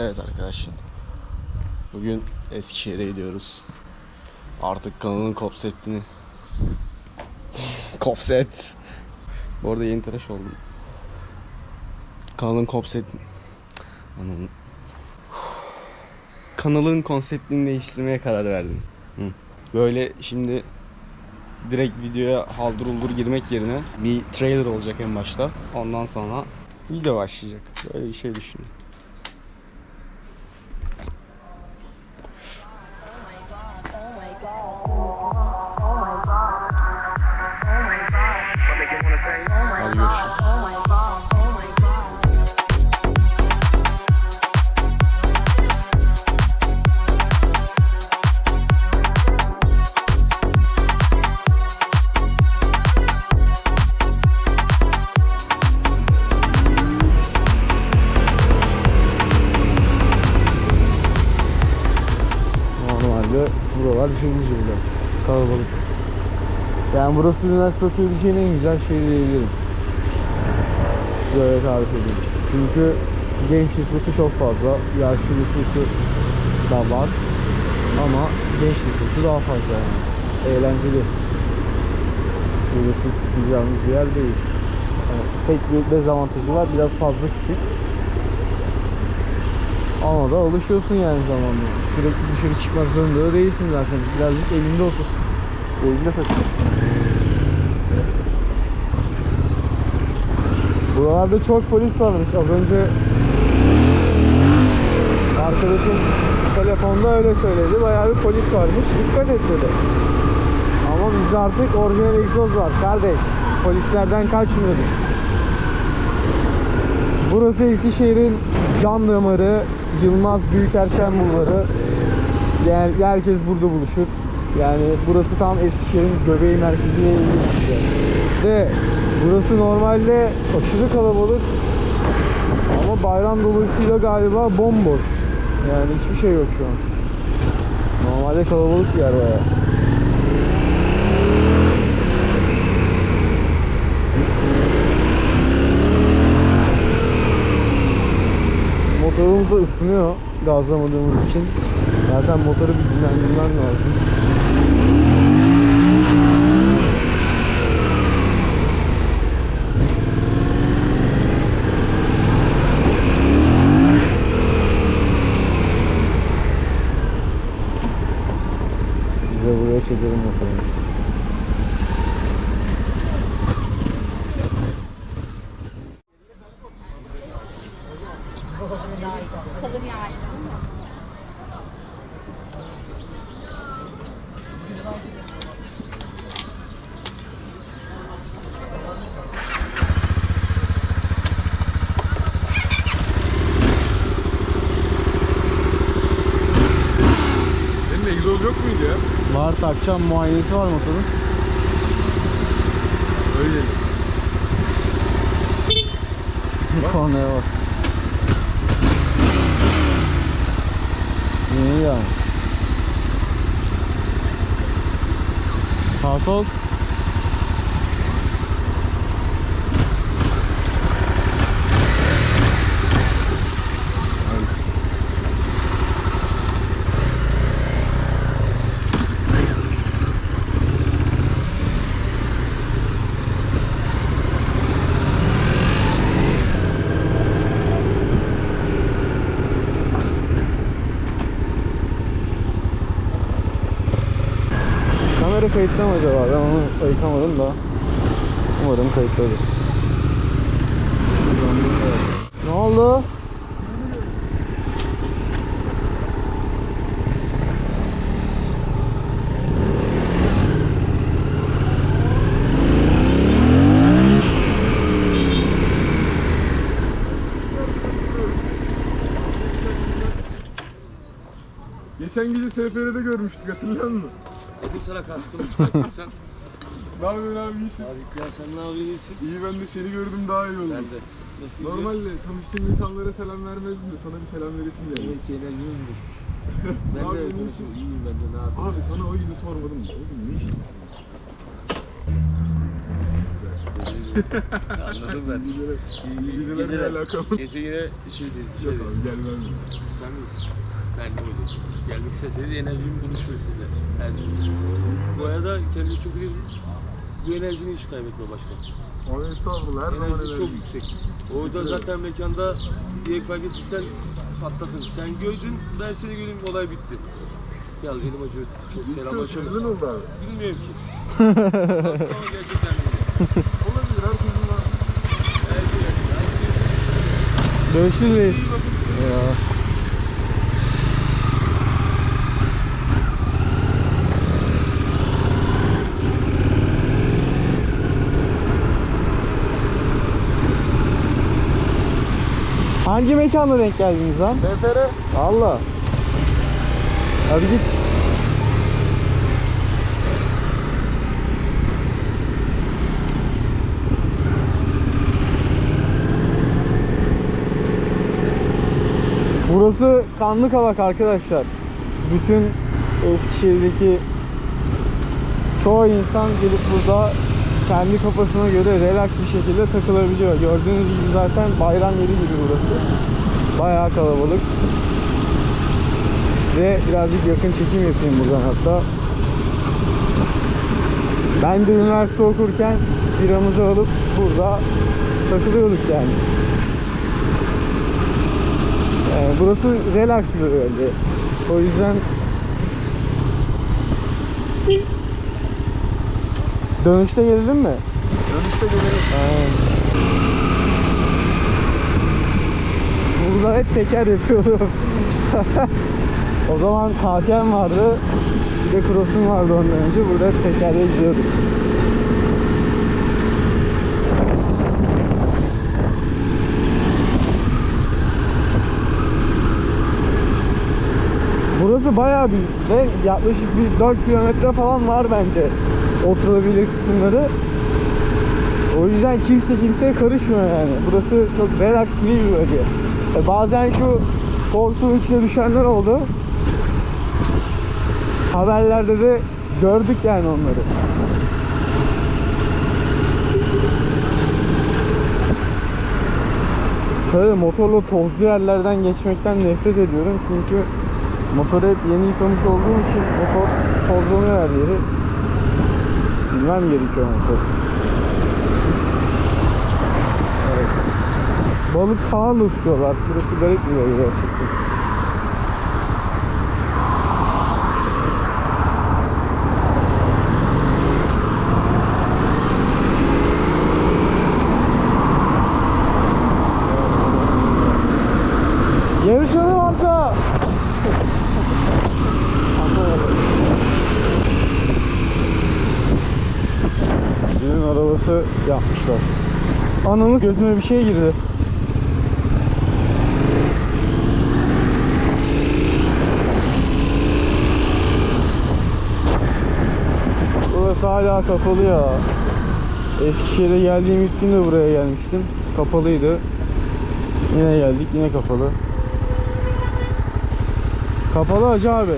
Evet arkadaşlar. Bugün Eskişehir'e gidiyoruz. Artık kanalın kopsetini. Kopset. Bu arada yeni tıraş oldum. Kanalın kopset... Anam. Kanalın konseptini değiştirmeye karar verdim. Hı. Böyle şimdi direkt videoya haldır uldur girmek yerine bir trailer olacak en başta. Ondan sonra video başlayacak. Böyle bir şey düşünün. Hadi görüşürüz. Normalde buralar cıvıl. Kalabalık. Yani burası üniversite okuyabileceğin en güzel şey diyebilirim. Böyle tarif edeyim. Çünkü genç nüfusu çok fazla. Yaşlı nüfusu da var. Ama genç nüfusu daha fazla yani. Eğlenceli. Böyle siz bir yer değil. Yani tek bir dezavantajı var. Biraz fazla küçük. Ama da alışıyorsun yani zamanla. Sürekli dışarı çıkmak zorunda da değilsin zaten. Birazcık elinde otur. Elinde takıl. Buralarda çok polis varmış. Az önce arkadaşım telefonda öyle söyledi. Bayağı bir polis varmış. Dikkat et dedi. Ama bizde artık orijinal egzoz var kardeş. Polislerden kaçmıyoruz. Burası Eskişehir'in can damarı, Yılmaz Büyükerşen Bulvarı. Yani herkes burada buluşur. Yani burası tam Eskişehir'in göbeği merkezine ilgili Ve burası normalde aşırı kalabalık ama bayram dolayısıyla galiba bomboş. Yani hiçbir şey yok şu an. Normalde kalabalık bir yer bayağı. Motorumuz da ısınıyor gazlamadığımız için. Zaten motoru bir dinlendirmen lazım. Buraya çekelim bakalım. Egzoz yok muydu ya? Var takacağım muayenesi var motorun. Öyle. Kornaya bas. İyi ya. Sağ sol. Mı acaba? Ben onu ayıkamadım da. Umarım kayıttadır. Ne oldu? Geçen gece SFR'de görmüştük hatırlıyor musun? Dedim sana kaskımı çıkartırsan. Ne yapıyorsun abi iyisin? Abi ya sen ne yapıyorsun iyisin? İyi ben de seni gördüm daha iyi oldu. Ben de. Nasıl? Normalde tanıştığım insanlara selam vermezdim de sana bir selam veresim geldi. Demek ki enerjimiz mi düşmüş? Ben Abi, de misin? iyiyim ben de ne yapayım? Abi sana o yüzden sormadım da. Oğlum ne işin? Anladım ben. İyi geceler ne alakalı? Gece yine şeydeyiz, Yok dışarıdayız. abi gelmem? Sen misin? Ben de öyle. Gelmek isteseniz enerjimi buluşur sizle. Her Bu arada kendinize çok iyi Bu enerjini hiç kaybetme başkan. Abi estağfurullah her zaman Enerji çok yüksek. Orada zaten mekanda bir fark ettiysen patladın. Sen gördün, ben seni gördüm, olay bitti. Gel elim acıyor, çok Güzel selamlaşalım. oldu abi. Bilmiyorum ki. Aslında gerçekten öyle. Olabilir herkesin var. Görüşürüz. Ya. Hangi mekanda denk geldiniz lan? BFR. Allah. Hadi git. Burası kanlı kavak arkadaşlar. Bütün Eskişehir'deki çoğu insan gelip burada kendi kafasına göre relax bir şekilde takılabiliyor. Gördüğünüz gibi zaten bayram yeri gibi burası. Bayağı kalabalık. Ve birazcık yakın çekim yapayım buradan hatta. Ben de üniversite okurken biramızı alıp burada takılıyorduk yani. Yani burası relax bir bölge. O yüzden Dönüşte geldin mi? Dönüşte gelelim. Burada hep teker yapıyordum. o zaman KTM vardı. Bir de Cross'um vardı ondan önce. Burada hep tekerle gidiyorduk. Burası bayağı büyük ve yaklaşık bir 4 kilometre falan var bence oturabilir kısımları. O yüzden kimse kimseye karışmıyor yani. Burası çok relax bir bölge. E bazen şu Force'un içine düşenler oldu. Haberlerde de gördük yani onları. Tabii motorla tozlu yerlerden geçmekten nefret ediyorum çünkü motoru hep yeni yıkamış olduğum için motor tozlanıyor her yeri. Silmem gerekiyor motor. Evet. Balık da tutuyorlar. Burası garip bir bölge gerçekten. Ananın gözüme bir şey girdi. Burası hala kapalı ya. Eskişehir'e geldiğim ilk gün de buraya gelmiştim. Kapalıydı. Yine geldik yine kapalı. Kapalı hacı abi.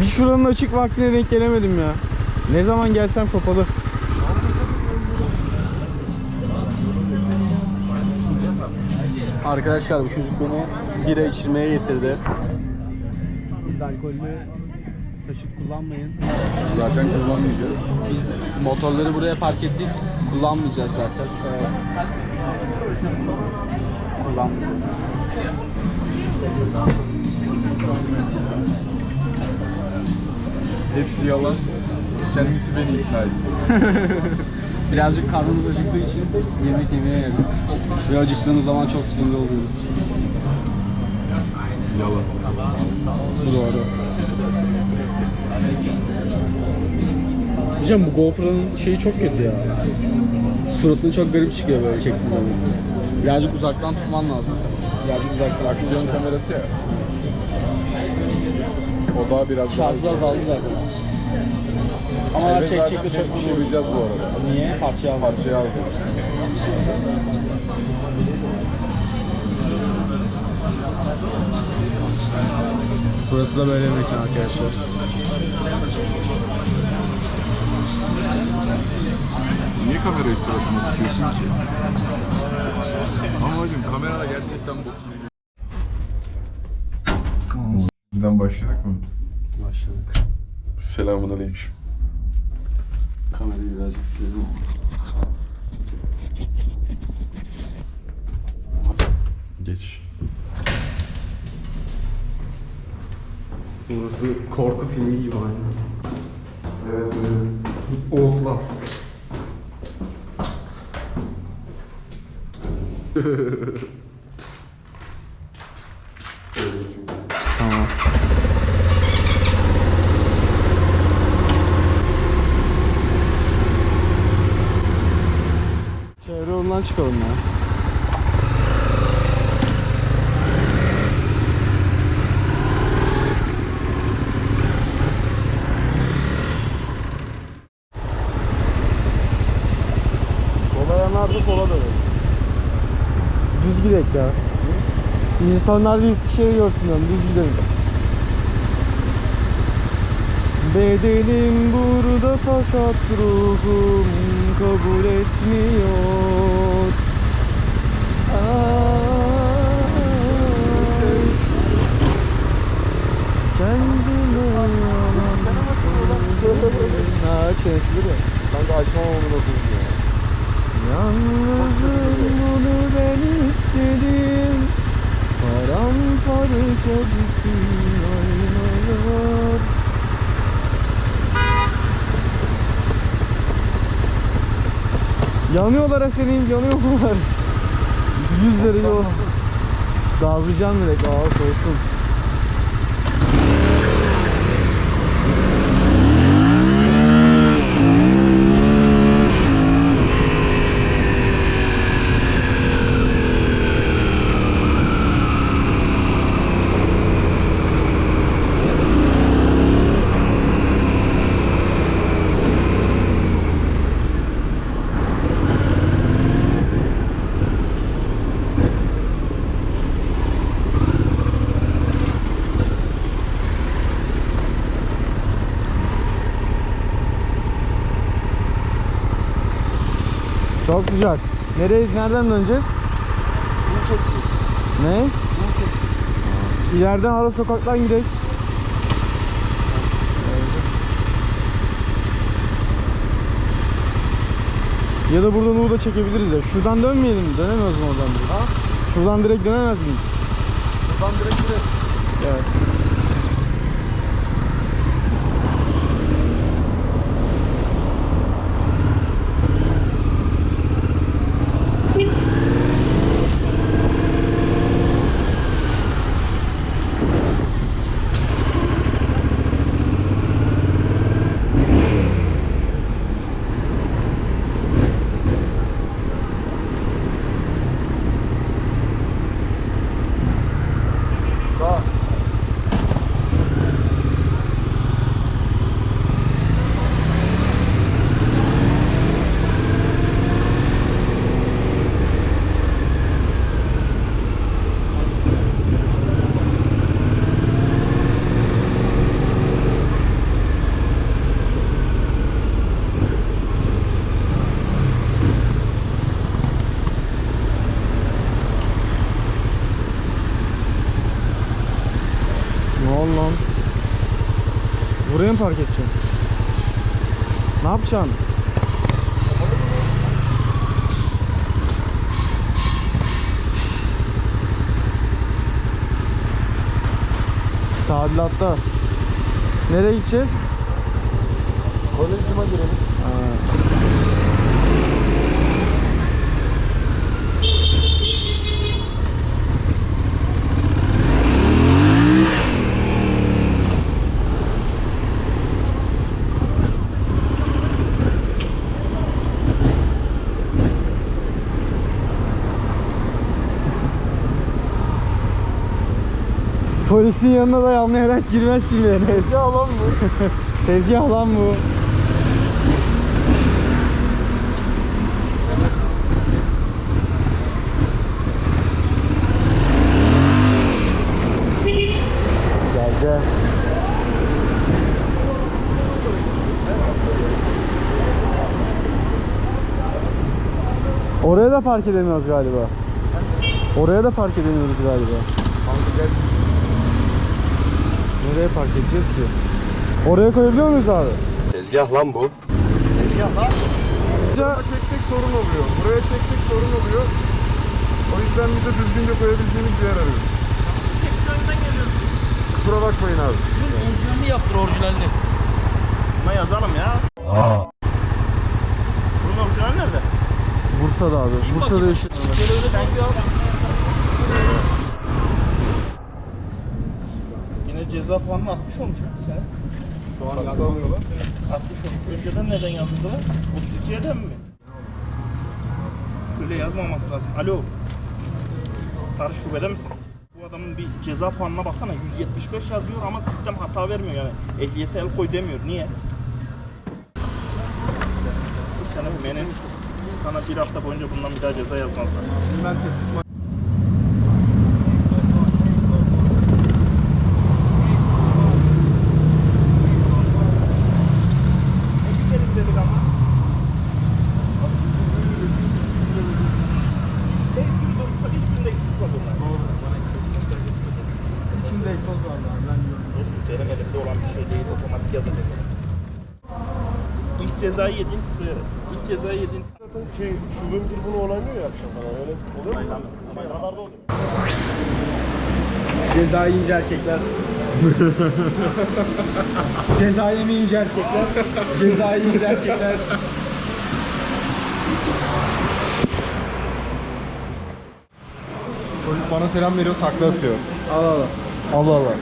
Bir şuranın açık vaktine denk gelemedim ya. Ne zaman gelsem kapalı. Arkadaşlar bu çocuk beni bira içirmeye getirdi. Alkollü taşıt kullanmayın. Zaten kullanmayacağız. Biz motorları buraya park ettik. Kullanmayacağız zaten. Kullanmayacağız. Hepsi yalan. Kendisi beni ikna etti. Birazcık karnımız acıktığı için yemek yemeye geldik. Ve acıktığımız zaman çok sinirli oluyoruz. Yalan. Bu doğru. Hocam bu GoPro'nun şeyi çok kötü ya. Suratın çok garip çıkıyor böyle çektiğin zaman. Birazcık uzaktan tutman lazım. Birazcık uzaktan. Aksiyon kamerası ya. O daha biraz daha... Şarjı azaldı zaten. Ama zaten de çok bir şey yok. kullanacağız bu arada. Niye? Parçayı aldım. Parçayı aldık. Burası da böyle bir mekan arkadaşlar. Niye kamerayı suratıma tutuyorsun ki? Ama hacım kamerada gerçekten gibi. Buradan başladık mı? Başladık. Selamun aleyküm. Kamerayı birazcık sildim. Geç. Burası korku filmi gibi aynı. Evet evet. Outlast. Yolundan çıkalım ya. Sola yanardı sola dönelim. Düz gidelim ya. İnsanlar bir Eskişehir'i görsün diyorum. Düz gidelim. Bedenim burada fakat ruhum kabul etmiyor. Kendime Ha çenesidir ya. Ben de açmam onu da ya. Yalnızım bunu ben istedim Paramparça bütün aynalar Yanıyorlar efendim yanıyorlar Yüzleri yol Dağılacağım direkt aa soğusun sıcak. Nereye, nereden döneceğiz? Ne? İleriden ara sokaktan gidelim. Ya da buradan Uğur'da çekebiliriz ya. Şuradan dönmeyelim mi? Dönemiyoruz mu oradan direkt? Ha? Şuradan direkt dönemez miyiz? Buradan direkt direkt. Evet. Sağ. Ne oldu lan? Buraya mı park edeceksin? Ne yapacaksın? Tadilatta. Nereye gideceğiz? Kolezyuma girelim. Ha. Polisin yanına da yanlayarak girmezsin bile. Tezgah lan bu. Tezgah lan bu. Geleceğim. da park edemiyoruz galiba. Oraya da park edemiyoruz galiba. Kanka gel. Nereye park edeceğiz ki? Oraya koyabiliyor muyuz abi? Tezgah lan bu. Buraya çeksek sorun oluyor. Buraya çeksek sorun oluyor. O yüzden bir de düzgünce koyabileceğimiz bir yer arıyoruz. Kusura bakmayın abi. Orijinalini yaptır orijinalini. Buna yazalım ya. Bunun orijinali nerede? Bursa'da abi. Bursa'da yaşıyor. Şöyle öyle sen bir al. Yine ceza puanını 60 olmuş ha sen. Şu an yazamıyorlar. 60 olmuş. Önceden neden yazıldılar? 32'den mi? Öyle yazmaması lazım. Alo. Sarı şubede misin? Bu adamın bir ceza puanına baksana 175 yazıyor ama sistem hata vermiyor yani. Ehliyete el koy demiyor. Niye? Sana menin sana bir hafta boyunca bundan bir daha ceza yazmazlar. Ben tespit Gidelim dedik ama. Hepsini durursak hiçbirinde eksik var bunlar. içinde egzoz var. Ben Dostum benim elimde olan bir şey değil, otomatik yazacak. İlk cezayı yedin, şuraya. İlk cezayı yedin. Şey, şube müdürü bunu onaylıyor ya akşam falan öyle oluyor mu? Ama radarda oluyor. Ceza yiyince erkekler. Ceza yemeyince erkekler. Ceza yiyince erkekler. Çocuk bana selam veriyor, takla atıyor. Al al. Allah Allah.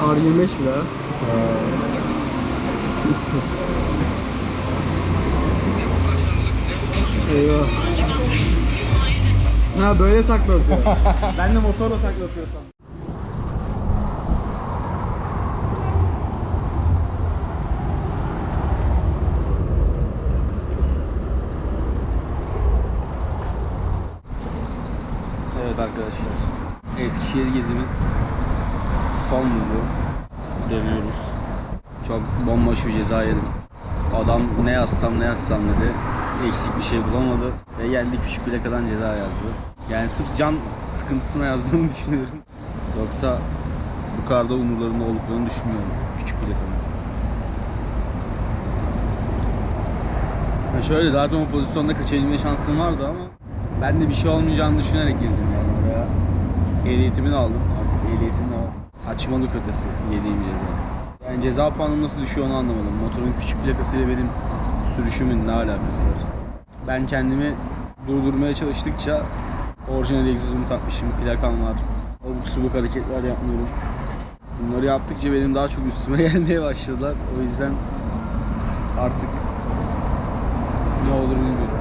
R25 mi ha? Eyvah. Ha böyle takla ben de motorla takla. Evet arkadaşlar. Eskişehir gezimiz son buldu. Dönüyoruz. Çok bomboş bir ceza yedim. Adam ne yazsam ne yazsam dedi. Eksik bir şey bulamadı. Ve geldik küçük plakadan ceza yazdı. Yani sırf can sıkıntısına yazdığını düşünüyorum. Yoksa bu kadar da umurlarında olduklarını düşünmüyorum. Küçük plakanın. Ya şöyle zaten o pozisyonda kaçabilme şansım vardı ama ben de bir şey olmayacağını düşünerek girdim yani oraya. Ehliyetimi de aldım. Artık ehliyetim de var. Saçmalık ötesi yediğim ceza. Yani ceza puanım nasıl düşüyor onu anlamadım. Motorun küçük plakasıyla benim sürüşümün ne alakası var? Ben kendimi durdurmaya çalıştıkça orijinal egzozumu takmışım, plakam var. Abuk subuk hareketler yapmıyorum. Bunları yaptıkça benim daha çok üstüme gelmeye başladılar. O yüzden artık ne olur bilmiyorum.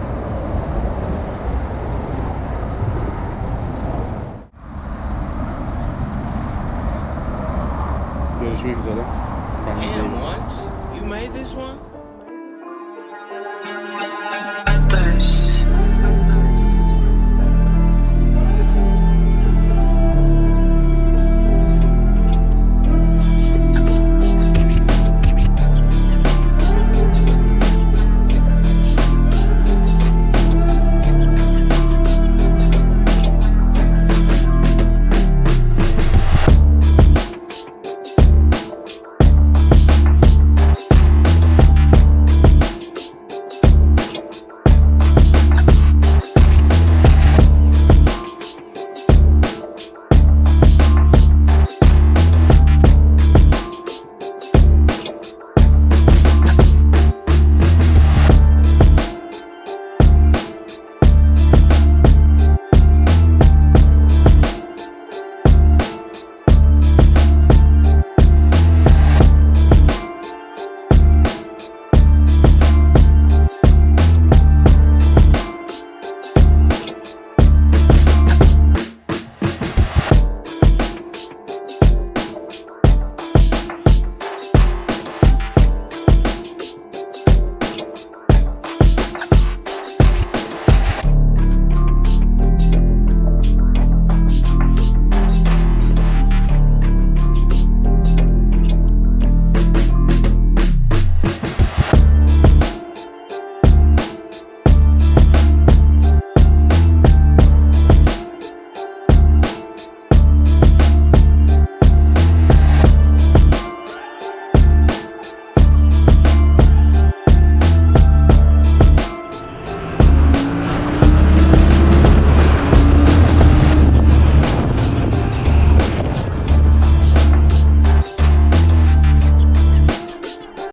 Görüşmek üzere. This one?